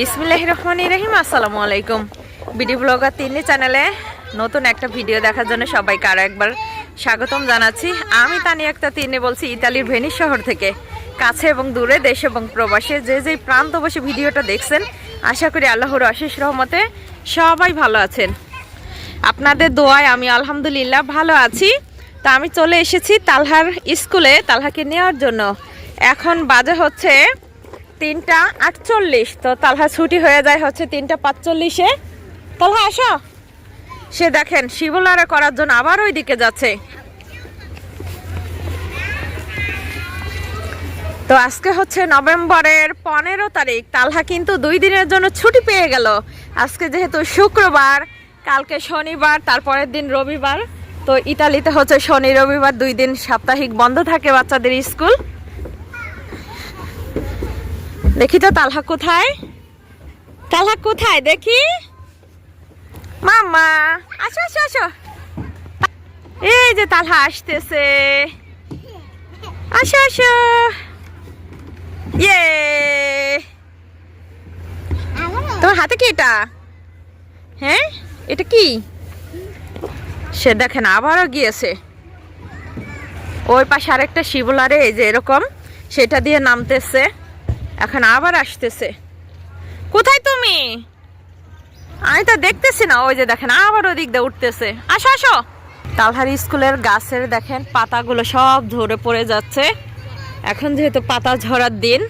বিসমিল্লাহ রহমান রহিম, আসসালামু আলাইকুম। বিডি ব্লগার তিন্নি চ্যানেলে নতুন একটা ভিডিও দেখার জন্য সবাইকে আরও একবার স্বাগতম জানাচ্ছি। আমি তানি একটা তিন্নি বলছি, ইতালির ভেনিস শহর থেকে। কাছে এবং দূরে, দেশ এবং প্রবাসে যে যে প্রান্ত বসে ভিডিওটা দেখছেন, আশা করি আল্লাহর অশেষ রহমতে সবাই ভালো আছেন। আপনাদের দোয়ায় আমি আলহামদুলিল্লাহ ভালো আছি। তা আমি চলে এসেছি তালহার স্কুলে, তালহাকে নেওয়ার জন্য। এখন বাজে হচ্ছে তিনটা আটচল্লিশ। তো তালহা ছুটি হয়ে যায় হচ্ছে তিনটা পাঁচচল্লিশে। তালহা, আসো। সে দেখেন, শিবলারে করার জন্য আবার ওই দিকে যাচ্ছে। তো আজকে হচ্ছে নভেম্বরের পনেরো তারিখ। তালহা কিন্তু দুই দিনের জন্য ছুটি পেয়ে গেল। আজকে যেহেতু শুক্রবার, কালকে শনিবার, তারপরের দিন রবিবার। তো ইতালিতে হচ্ছে শনি, রবিবার দুই দিন সাপ্তাহিক বন্ধ থাকে বাচ্চাদের স্কুল। দেখি তো, তালহা কোথায়? তালহা কোথায়? দেখি। মামা আসো আসো আসো। এই যে তালহা আসতেছে। আসো আসো। ইয়ে। তোমার হাতে কি এটা? হ্যাঁ এটা কি? সে দেখেন, আবারও গিয়েছে। ওই পাশে আরেকটা শিবলারে, এই যে এরকম, সেটা দিয়ে নামতেছে। এখন আবার আসতেছে। কোথায় তুমি? আমি তো দেখতেছি না, ওই যে দেখেন, আবার ওদিক দিয়ে উঠতেছে। আসো আসো। তালহারি স্কুলের গাছের দেখেন, পাতাগুলো সব ঝরে পড়ে যাচ্ছে। এখন যেহেতু পাতা ঝরার দিন,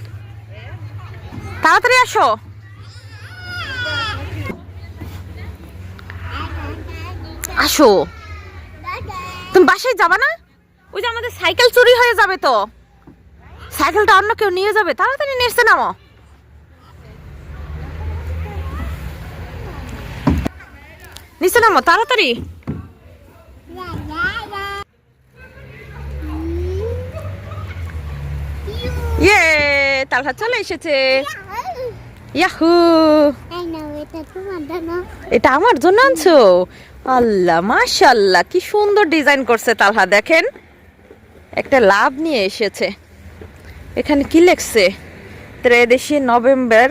তাড়াতাড়ি আসো। আসো। তুমি বাসায় যাবা না? ওই যে আমাদের সাইকেল চুরি হয়ে যাবে তো। সাইকেলটা অন্য কেউ নিয়ে যাবে, তাড়াতাড়ি নেসে নামো। নিচে নামো, তাড়াতাড়ি। ইয়ে চলে এসেছে। ইয়াহু। এটা আমার জন্য আনছো? আল্লাহ মাশাল্লাহ কি সুন্দর ডিজাইন করছে তালহা, দেখেন। একটা লাভ নিয়ে এসেছে। এখানে কি লেখছে? ত্রয়োদশী নভেম্বর,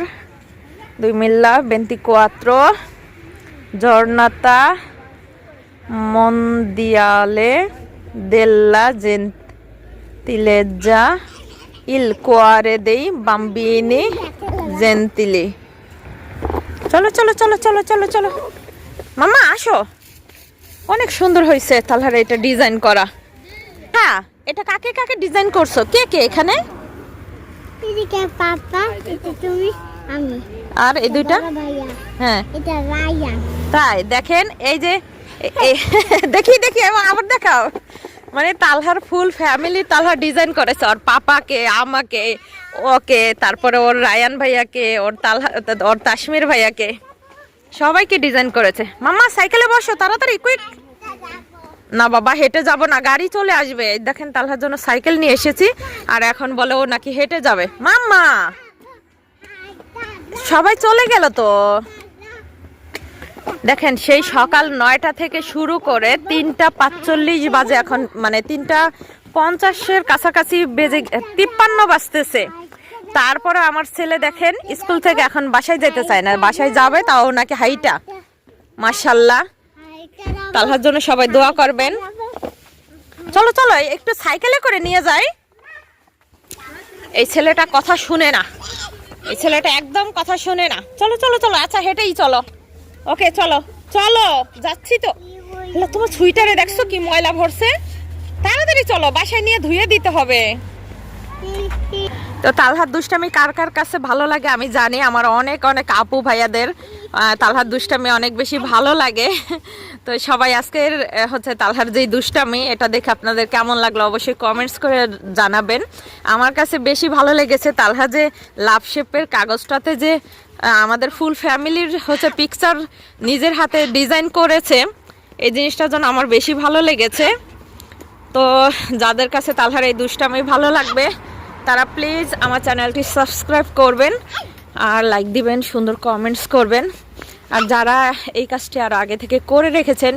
দুই মিল্লা, বেন্তি কোয়াত্র, জর্নাতা, মন্দিয়ালে, দেল্লা জেন্তিলেজ্জা ইল কোয়ারে দেই, বাম্বিনি, জেন্তিলি। চলো চলো চলো চলো চলো চলো। মামা, আসো। অনেক সুন্দর হয়েছে তাহলে এটা ডিজাইন করা। হ্যাঁ এটা কাকে কাকে ডিজাইন করছ? কে কে এখানে? এদিকে পাপা তুমি আমি। আর এই দুইটা? হ্যাঁ। এটা রায়ান তাই দেখেন এই যে দেখি দেখি আবার দেখাও। মানে তালহার ফুল ফ্যামিলি তালহার ডিজাইন করেছে। ওর পাপাকে আমাকে ওকে তারপরে ওর রায়ান ভাইয়াকে ওর তালহা ওর তাসমির ভাইয়াকে। সবাইকে ডিজাইন করেছে। মাম্মা সাইকেলে বসো তাড়াতাড়ি কুইক না বাবা, হেঁটে যাব না, গাড়ি চলে আসবে। দেখেন তালহার জন্য সাইকেল নিয়ে এসেছি, আর এখন বলে ও নাকি হেঁটে যাবে। মাম্মা! সবাই চলে গেল তো? দেখেন সেই সকাল নয়টা থেকে শুরু করে তিনটা পাঁচচল্লিশ বাজে এখন মানে তিনটা পঞ্চাশের কাছাকাছি বেজে তিপ্পান্ন বাজতেছে। তারপরে আমার ছেলে দেখেন, স্কুল থেকে এখন বাসায় যেতে চায় না। বাসায় যাবে, তাও নাকি হাইটা। মার্শাল্লাহ তালহার জন্য সবাই দোয়া করবেন। চলো চলো একটু সাইকেলে করে নিয়ে যাই। এই ছেলেটা কথা শুনে না। এই ছেলেটা একদম কথা শুনে না। চলো চলো চলো আচ্ছা হেঁটেই চলো। ওকে, চলো চলো, যাচ্ছি তো। তোমার সুইটারে দেখছ কি ময়লা ভরছে? তাড়াতাড়ি চলো, বাসায় নিয়ে ধুয়ে দিতে হবে। তো তালহার দুষ্টামি কার কার কাছে ভালো লাগে আমি জানি, আমার অনেক অনেক আপু ভাইয়াদের তালহার দুষ্টামি অনেক বেশি ভালো লাগে। তো সবাই আজকের হচ্ছে তালহার যেই দুষ্টামি, এটা দেখে আপনাদের কেমন লাগল অবশ্যই কমেন্টস করে জানাবেন। আমার কাছে বেশি ভালো লেগেছে তালহা যে লাভ শেপের কাগজটাতে যে আমাদের ফুল ফ্যামিলির হচ্ছে পিকচার নিজের হাতে ডিজাইন করেছে, এই জিনিসটার জন্য আমার বেশি ভালো লেগেছে। তো যাদের কাছে তালহার এই দুষ্টামি ভালো লাগবে তারা প্লিজ আমার চ্যানেলটি সাবস্ক্রাইব করবেন আর লাইক দিবেন সুন্দর কমেন্টস করবেন। আর যারা এই কাজটি আরও আগে থেকে করে রেখেছেন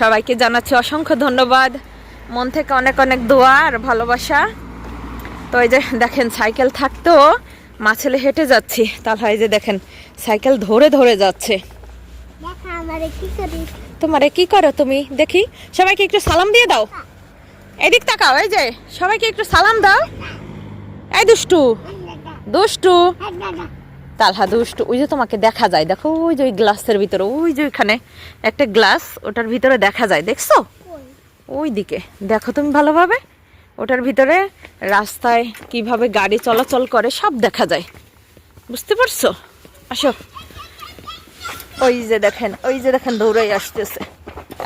সবাইকে জানাচ্ছি অসংখ্য ধন্যবাদ। মন থেকে অনেক অনেক দোয়া আর ভালোবাসা। তো এই যে দেখেন সাইকেল থাকতেও মা ছেলে হেঁটে যাচ্ছি। তাহলে এই যে দেখেন সাইকেল ধরে ধরে যাচ্ছে। তোমারে কি করো তুমি? দেখি সবাইকে একটু সালাম দিয়ে দাও। এদিক তাকাও এই যে সবাইকে একটু সালাম দাও। এই দুষ্টু দুষ্টু। তালহা, দুষ্টু, ওই যে তোমাকে দেখা যায়, দেখো, ওই যে ওই গ্লাসের ভিতরে, ওই যে ওইখানে একটা গ্লাস, ওটার ভিতরে দেখা যায়, দেখছ? ওই দিকে দেখো তুমি ভালোভাবে? ওটার ভিতরে রাস্তায় কীভাবে গাড়ি চলাচল করে, সব দেখা যায়। বুঝতে পারছ? আসো। ওই যে দেখেন, ওই যে দেখেন, দৌড়াই আসতেছে।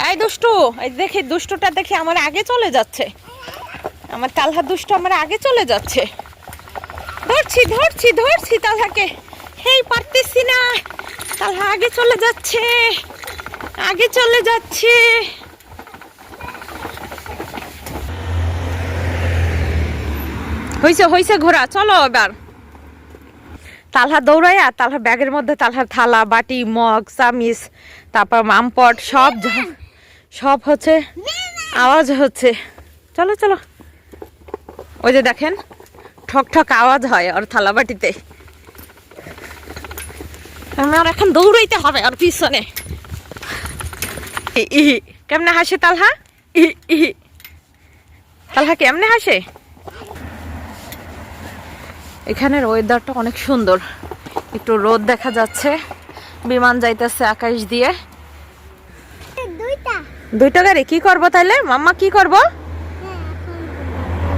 এই দুষ্টু, এই দেখি দুষ্টুটা দেখি আমার আগে চলে যাচ্ছে। আমার তালহা দুষ্টু আমার আগে চলে যাচ্ছে। ধরছি ধরছি ধরছি তালহাকে। হেই, পারতেছি না। তালহা আগে চলে যাচ্ছে। আগে চলে যাচ্ছে। হইছে হইছে ঘোরা চলো এবার। তালহা দৌড়াইয়া, তালহা ব্যাগের মধ্যে তালহার থালা, বাটি, মগ, চামিচ, তারপর মামপট, সব সব হচ্ছে, আওয়াজ হচ্ছে। চলো চলো। ওই যে দেখেন ঠক ঠক আওয়াজ হয় আর থালা বাটিতে আমার এখন দৌড়াইতে হবে আর পিছনে। কেমনে হাসে তালহা। তালহা কেমনে হাসে? এখানের ওয়েদারটা অনেক সুন্দর। একটু রোদ দেখা যাচ্ছে। বিমান যাইতেছে আকাশ দিয়ে। দুইটা। গাড়ি? কি করব তাইলে? মাম্মা কি করব? হ্যাঁ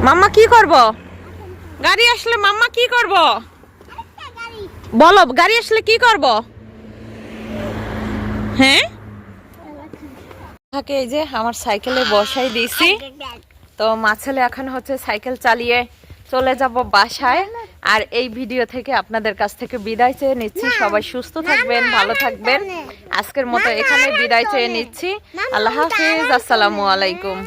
মাম্মা কি করব? গাড়ি আসলে মাম্মা কি করব? বলো গাড়ি আসলে কি করব? হ্যাঁ? থাকে এই যে আমার সাইকেলে বসাই দিয়েছি তো মা ছেলে এখন হচ্ছে সাইকেল চালিয়ে চলে যাব বাসায়। আর এই ভিডিও থেকে আপনাদের কাছ থেকে বিদায় চেয়ে নিচ্ছি। সবাই সুস্থ থাকবেন ভালো থাকবেন। আজকের মতো এখানে বিদায় চেয়ে নিচ্ছি। আল্লাহ হাফিজ আসসালামু আলাইকুম।